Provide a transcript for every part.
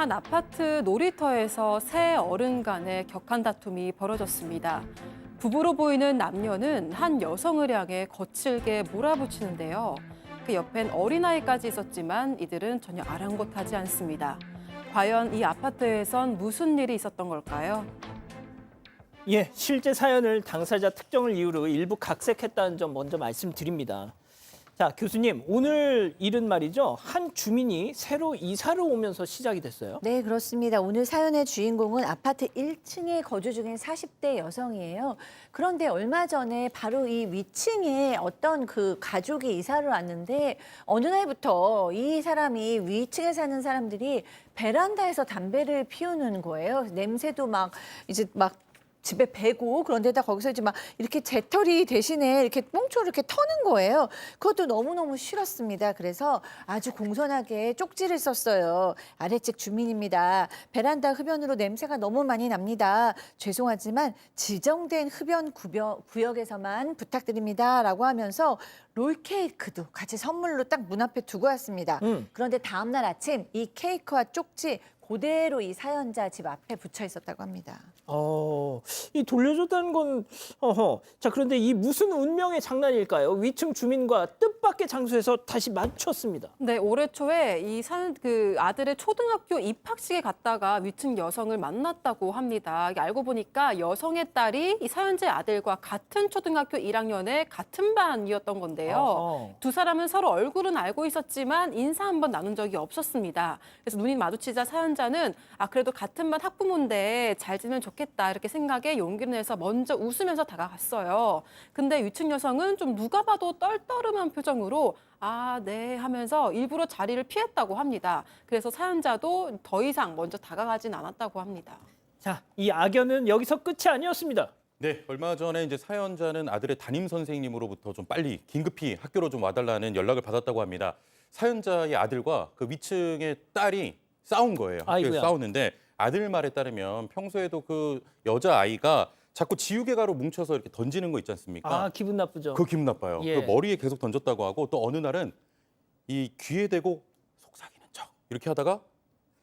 한 아파트 놀이터에서 새 어른 간의 격한 다툼이 벌어졌습니다. 부부로 보이는 남녀는 한 여성을 향해 거칠게 몰아붙이는데요. 그 옆엔 어린아이까지 있었지만 이들은 전혀 아랑곳하지 않습니다. 과연 이 아파트에선 무슨 일이 있었던 걸까요? 예, 실제 사연을 당사자 특정을 이유로 일부 각색했다는 점 먼저 말씀드립니다. 자, 교수님, 오늘 일은 말이죠. 한 주민이 새로 이사를 오면서 시작이 됐어요. 네, 그렇습니다. 오늘 사연의 주인공은 아파트 1층에 거주 중인 40대 여성이에요. 그런데 얼마 전에 바로 이 위층에 어떤 그 가족이 이사를 왔는데 어느 날부터 이 사람이 위층에 사는 사람들이 베란다에서 담배를 피우는 거예요. 냄새도 막 이제 막 집에 배고 그런 데다 거기서 이제 막 이렇게 재털이 대신에 이렇게 뽕초를 이렇게 터는 거예요. 그것도 너무너무 싫었습니다. 그래서 아주 공손하게 쪽지를 썼어요. 아래측 주민입니다. 베란다 흡연으로 냄새가 너무 많이 납니다. 죄송하지만 지정된 흡연 구역, 구역에서만 부탁드립니다. 라고 하면서 롤케이크도 같이 선물로 딱 문 앞에 두고 왔습니다. 음. 그런데 다음날 아침 이 케이크와 쪽지 그대로 이 사연자 집 앞에 붙여 있었다고 합니다. 어, 이 돌려줬다는 건, 어허. 자, 그런데 이 무슨 운명의 장난일까요? 위층 주민과 뜻밖의 장소에서 다시 맞췄습니다. 네, 올해 초에 이 산, 그 아들의 초등학교 입학식에 갔다가 위층 여성을 만났다고 합니다. 알고 보니까 여성의 딸이 이 사연자의 아들과 같은 초등학교 1학년에 같은 반이었던 건데요. 어허. 두 사람은 서로 얼굴은 알고 있었지만 인사 한번 나눈 적이 없었습니다. 그래서 눈이 마주치자 사연자 는 아 그래도 같은 반 학부모인데 잘 지내면 좋겠다 이렇게 생각에 용기를 내서 먼저 웃으면서 다가갔어요. 근데 위층 여성은 좀 누가 봐도 떨떠름한 표정으로 아, 네 하면서 일부러 자리를 피했다고 합니다. 그래서 사연자도 더 이상 먼저 다가가진 않았다고 합니다. 자, 이 악연은 여기서 끝이 아니었습니다. 네, 얼마 전에 이제 사연자는 아들의 담임 선생님으로부터 좀 빨리 긴급히 학교로 좀 와달라는 연락을 받았다고 합니다. 사연자의 아들과 그 위층의 딸이 싸운 거예요. 학교에서 아이고야. 싸우는데 아들 말에 따르면 평소에도 그 여자 아이가 자꾸 지우개가로 뭉쳐서 이렇게 던지는 거 있지 않습니까? 아, 기분 나쁘죠. 그거 기분 나빠요. 예. 그 머리에 계속 던졌다고 하고 또 어느 날은 이 귀에 대고 속삭이는 척 이렇게 하다가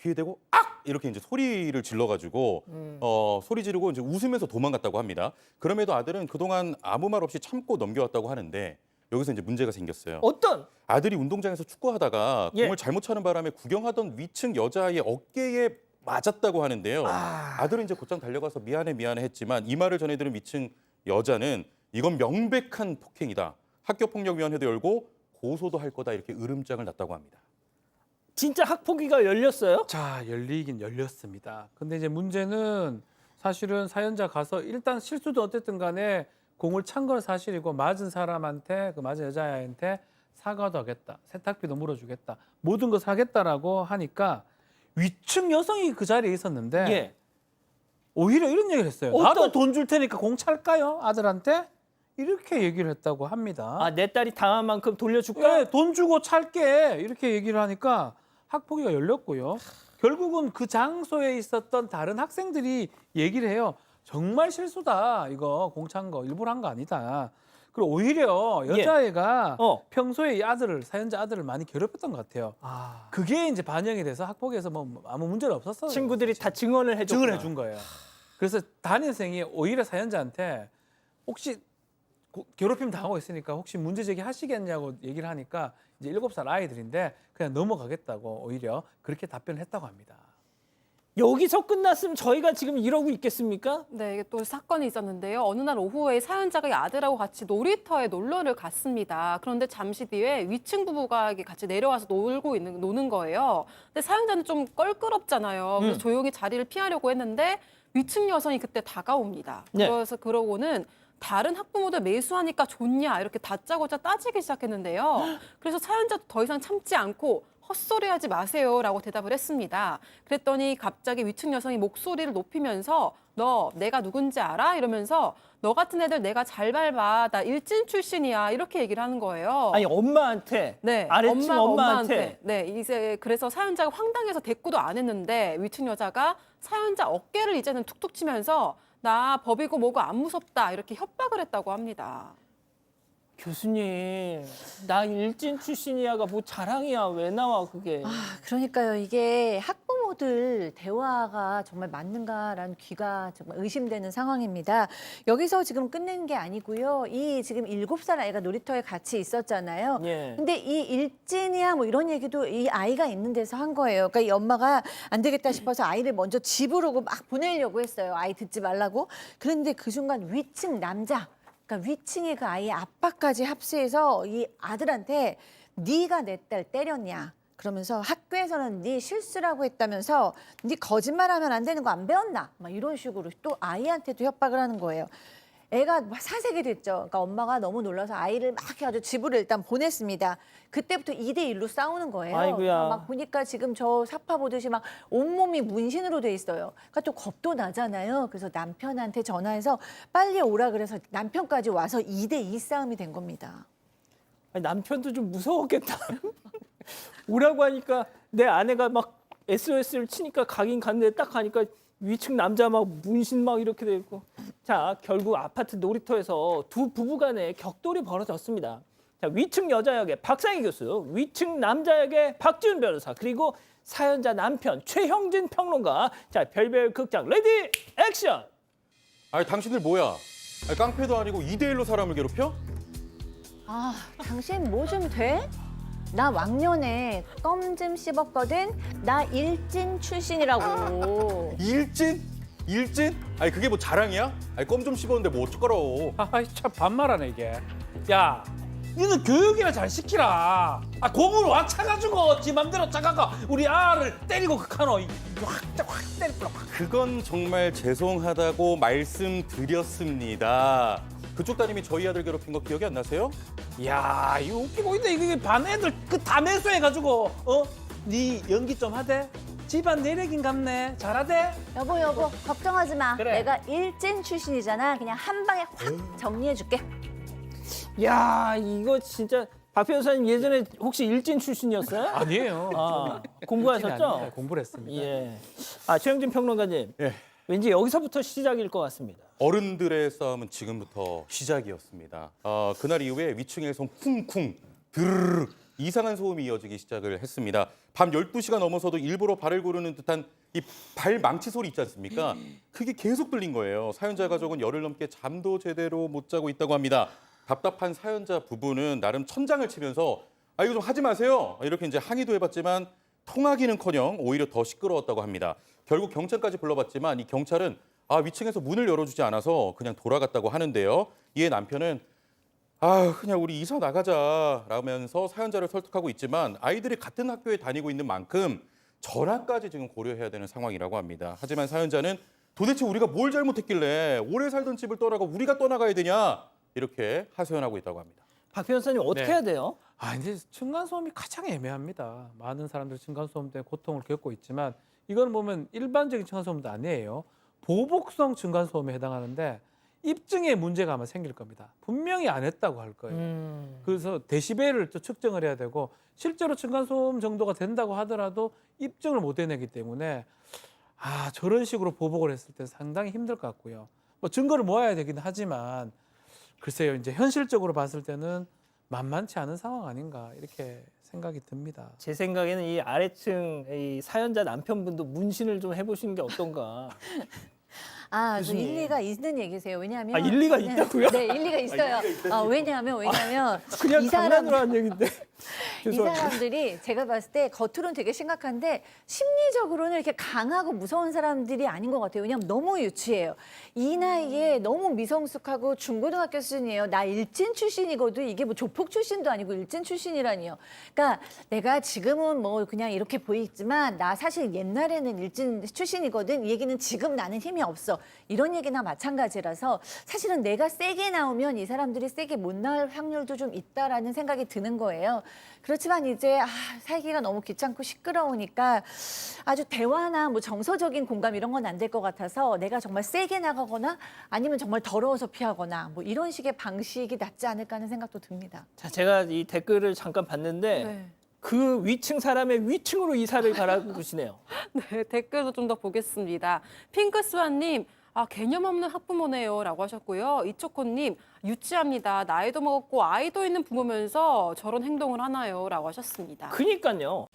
귀에 대고 악 이렇게 이제 소리를 질러가지고 음. 어, 소리 지르고 이제 웃으면서 도망갔다고 합니다. 그럼에도 아들은 그동안 아무 말 없이 참고 넘겨왔다고 하는데 여기서 이제 문제가 생겼어요. 어떤? 아들이 운동장에서 축구하다가 예. 공을 잘못 차는 바람에 구경하던 위층 여자아이의 어깨에 맞았다고 하는데요. 아. 아들은 이제 곧장 달려가서 미안해 미안해 했지만 이 말을 전해들은 위층 여자는 이건 명백한 폭행이다. 학교폭력위원회도 열고 고소도 할 거다 이렇게 으름장을 놨다고 합니다. 진짜 학폭위가 열렸어요? 자 열리긴 열렸습니다. 근데 이제 문제는 사실은 사연자 가서 일단 실수도 어쨌든 간에 공을 찬 건 사실이고 맞은 사람한테 그 맞은 여자애한테 사과도 하겠다, 세탁비도 물어주겠다, 모든 걸 사겠다라고 하니까 위층 여성이 그 자리에 있었는데 예. 오히려 이런 얘기를 했어요. 어떤- 나도 돈 줄 테니까 공 찰까요, 아들한테? 이렇게 얘기를 했다고 합니다. 아, 내 딸이 당한 만큼 돌려줄까? 예, 돈 주고 찰게 이렇게 얘기를 하니까 학폭위가 열렸고요. 결국은 그 장소에 있었던 다른 학생들이 얘기를 해요. 정말 실수다. 이거 공찬 거 일부러 한 거 아니다. 그리고 오히려 예. 여자애가 어. 평소에 이 아들을 사연자 아들을 많이 괴롭혔던 것 같아요. 아. 그게 이제 반영이 돼서 학폭에서 뭐 아무 문제는 없었어요. 친구들이 다 증언을 해줬 증을 해준 거예요. 그래서 담임선생이 오히려 사연자한테 혹시 고- 괴롭힘 당하고 있으니까 혹시 문제 제기 하시겠냐고 얘기를 하니까 이제 일곱 살 아이들인데 그냥 넘어가겠다고 오히려 그렇게 답변을 했다고 합니다. 여기서 끝났으면 저희가 지금 이러고 있겠습니까? 네, 이게 또 사건이 있었는데요. 어느 날 오후에 사연자가 이 아들하고 같이 놀이터에 놀러를 갔습니다. 그런데 잠시 뒤에 위층 부부가 같이 내려와서 놀고 있는 노는 거예요. 근데 사연자는 좀 껄끄럽잖아요. 그래서 음. 조용히 자리를 피하려고 했는데 위층 여성이 그때 다가옵니다. 네. 그래서 그러고는 다른 학부모들 매수하니까 좋냐 이렇게 다짜고짜 따지기 시작했는데요. 그래서 사연자도 더 이상 참지 않고 헛소리 하지 마세요 라고 대답을 했습니다. 그랬더니 갑자기 위층 여성이 목소리를 높이면서 너 내가 누군지 알아? 이러면서 너 같은 애들 내가 잘 밟아 나 일진 출신이야 이렇게 얘기를 하는 거예요. 아니, 엄마한테. 네, 아래층 엄마가 엄마한테. 네, 이제 그래서 사연자가 황당해서 대꾸도 안 했는데 위층 여자가 사연자 어깨를 이제는 툭툭 치면서 나 법이고 뭐고 안 무섭다 이렇게 협박을 했다고 합니다. 교수님, 나 일진 출신이야가 뭐 자랑이야. 왜 나와 그게? 아, 그러니까요. 이게 학부모들 대화가 정말 맞는가라는 귀가 정말 의심되는 상황입니다. 여기서 지금 끝내는 게 아니고요. 이 지금 일곱 살 아이가 놀이터에 같이 있었잖아요. 예. 근데 이 일진이야 뭐 이런 얘기도 이 아이가 있는 데서 한 거예요. 그러니까 이 엄마가 안 되겠다 싶어서 아이를 먼저 집으로 막 보내려고 했어요. 아이 듣지 말라고. 그런데 그 순간 위층 남자, 그러니까 위층의 그 아이의 아빠까지 합세해서 이 아들한테 네가 내 딸 때렸냐. 그러면서 학교에서는 네 실수라고 했다면서 네 거짓말하면 안 되는 거 안 배웠나? 막 이런 식으로 또 아이한테도 협박을 하는 거예요. 애가 막 사색이 됐죠. 그러니까 엄마가 너무 놀라서 아이를 막 해가지고 집으로 일단 보냈습니다. 그때부터 2대 1로 싸우는 거예요. 아이고야. 막 보니까 지금 저 사파 보듯이 막 온몸이 문신으로 돼 있어요. 그러니까 또 겁도 나잖아요. 그래서 남편한테 전화해서 빨리 오라 그래서 남편까지 와서 2대 2 싸움이 된 겁니다. 아니, 남편도 좀 무서웠겠다. 오라고 하니까 내 아내가 막 SOS를 치니까 가긴 갔는데 딱 가니까 위층 남자 막 문신 막 이렇게 돼 있고. 자, 결국 아파트 놀이터에서 두 부부 간의 격돌이 벌어졌습니다. 자, 위층 여자 역의 박상희 교수, 위층 남자 역의 박지훈 변호사, 그리고 사연자 남편 최형진 평론가. 자, 별별 극장 레디 액션. 아니 당신들 뭐야? 아니, 깡패도 아니고 2대 1로 사람을 괴롭혀? 아, 당신 뭐 좀 돼? 나 왕년에 껌 좀 씹었거든. 나 일진 출신이라고. 일진? 일진? 아니 그게 뭐 자랑이야? 아니 껌 좀 씹었는데 뭐 어쩌라고? 아이 참 반말하네 이게. 야, 니는 교육이나 잘 시키라. 아 공을 확 차가지고 지 맘대로 차가가 우리 아를 때리고 극하노. 확확 때리고 확. 그건 정말 죄송하다고 말씀드렸습니다. 그쪽 따님이 저희 아들 괴롭힌 거 기억이 안 나세요? 야, 이거 웃기고 있네. 이게 반 애들 그 다 매수해가지고 어? 네 연기 좀 하대. 집안 내력인 같네. 잘하대. 여보 여보 걱정하지 마. 그래. 내가 일진 출신이잖아. 그냥 한 방에 확 정리해 줄게. 야, 이거 진짜 박 변호사님 예전에 혹시 일진 출신이었어요? 아니에요. 아, 공부하셨죠? 네, 공부를 했습니다. 예. 아, 최영진 평론가님. 예. 왠지 여기서부터 시작일 것 같습니다. 어른들의 싸움은 지금부터 시작이었습니다. 어, 그날 이후에 위층에서 쿵쿵 드르르 이상한 소음이 이어지기 시작을 했습니다. 밤 12시가 넘어서도 일부러 발을 구르는 듯한 이 발망치 소리 있지 않습니까? 그게 계속 들린 거예요. 사연자 가족은 열흘 넘게 잠도 제대로 못 자고 있다고 합니다. 답답한 사연자 부부는 나름 천장을 치면서 아 이거 좀 하지 마세요. 이렇게 이제 항의도 해봤지만 통하기는커녕 오히려 더 시끄러웠다고 합니다. 결국 경찰까지 불러봤지만 이 경찰은 아 위층에서 문을 열어주지 않아서 그냥 돌아갔다고 하는데요. 이에 남편은 아 그냥 우리 이사 나가자 라면서 사연자를 설득하고 있지만 아이들이 같은 학교에 다니고 있는 만큼 전학까지 지금 고려해야 되는 상황이라고 합니다. 하지만 사연자는 도대체 우리가 뭘 잘못했길래 오래 살던 집을 떠나고 우리가 떠나가야 되냐 이렇게 하소연하고 있다고 합니다. 박 변호사님 어떻게 네. 해야 돼요? 아, 이제 층간소음이 가장 애매합니다. 많은 사람들이 층간소음 때문에 고통을 겪고 있지만 이건 보면 일반적인 층간소음도 아니에요. 보복성 층간소음에 해당하는데 입증에 문제가 아마 생길 겁니다. 분명히 안 했다고 할 거예요. 음. 그래서 데시벨을 또 측정을 해야 되고 실제로 층간소음 정도가 된다고 하더라도 입증을 못 해내기 때문에 아 저런 식으로 보복을 했을 때 상당히 힘들 것 같고요. 뭐 증거를 모아야 되긴 하지만 글쎄요 이제 현실적으로 봤을 때는 만만치 않은 상황 아닌가 이렇게 생각이 듭니다. 제 생각에는 이 아래층 이 사연자 남편분도 문신을 좀 해보시는 게 어떤가. 아, 그 교수님. 일리가 있는 얘기세요. 왜냐하면 아, 일리가 네, 있다고요? 네, 일리가 있어요. 아, 왜냐하면 왜냐하면 그냥 이 사람 장난으로 한 얘기인데. 이 죄송합니다. 사람들이 제가 봤을 때 겉으로는 되게 심각한데 심리적으로는 이렇게 강하고 무서운 사람들이 아닌 것 같아요. 왜냐하면 너무 유치해요. 이 나이에 너무 미성숙하고 중고등학교 수준이에요. 나 일진 출신이거든. 이게 뭐 조폭 출신도 아니고 일진 출신이라니요. 그러니까 내가 지금은 뭐 그냥 이렇게 보이지만 나 사실 옛날에는 일진 출신이거든. 이 얘기는 지금 나는 힘이 없어. 이런 얘기나 마찬가지라서 사실은 내가 세게 나오면 이 사람들이 세게 못 나올 확률도 좀 있다라는 생각이 드는 거예요. 그렇지만 이제 아, 살기가 너무 귀찮고 시끄러우니까 아주 대화나 뭐 정서적인 공감 이런 건 안 될 것 같아서 내가 정말 세게 나가거나 아니면 정말 더러워서 피하거나 뭐 이런 식의 방식이 낫지 않을까 하는 생각도 듭니다. 자, 제가 이 댓글을 잠깐 봤는데 네. 그 위층 사람의 위층으로 이사를 가라고 그러시네요. 네, 댓글도 좀 더 보겠습니다. 핑크스완님, 아, 개념 없는 학부모네요. 라고 하셨고요. 이초코님, 유치합니다. 나이도 먹었고 아이도 있는 부모면서 저런 행동을 하나요? 라고 하셨습니다. 그니까요.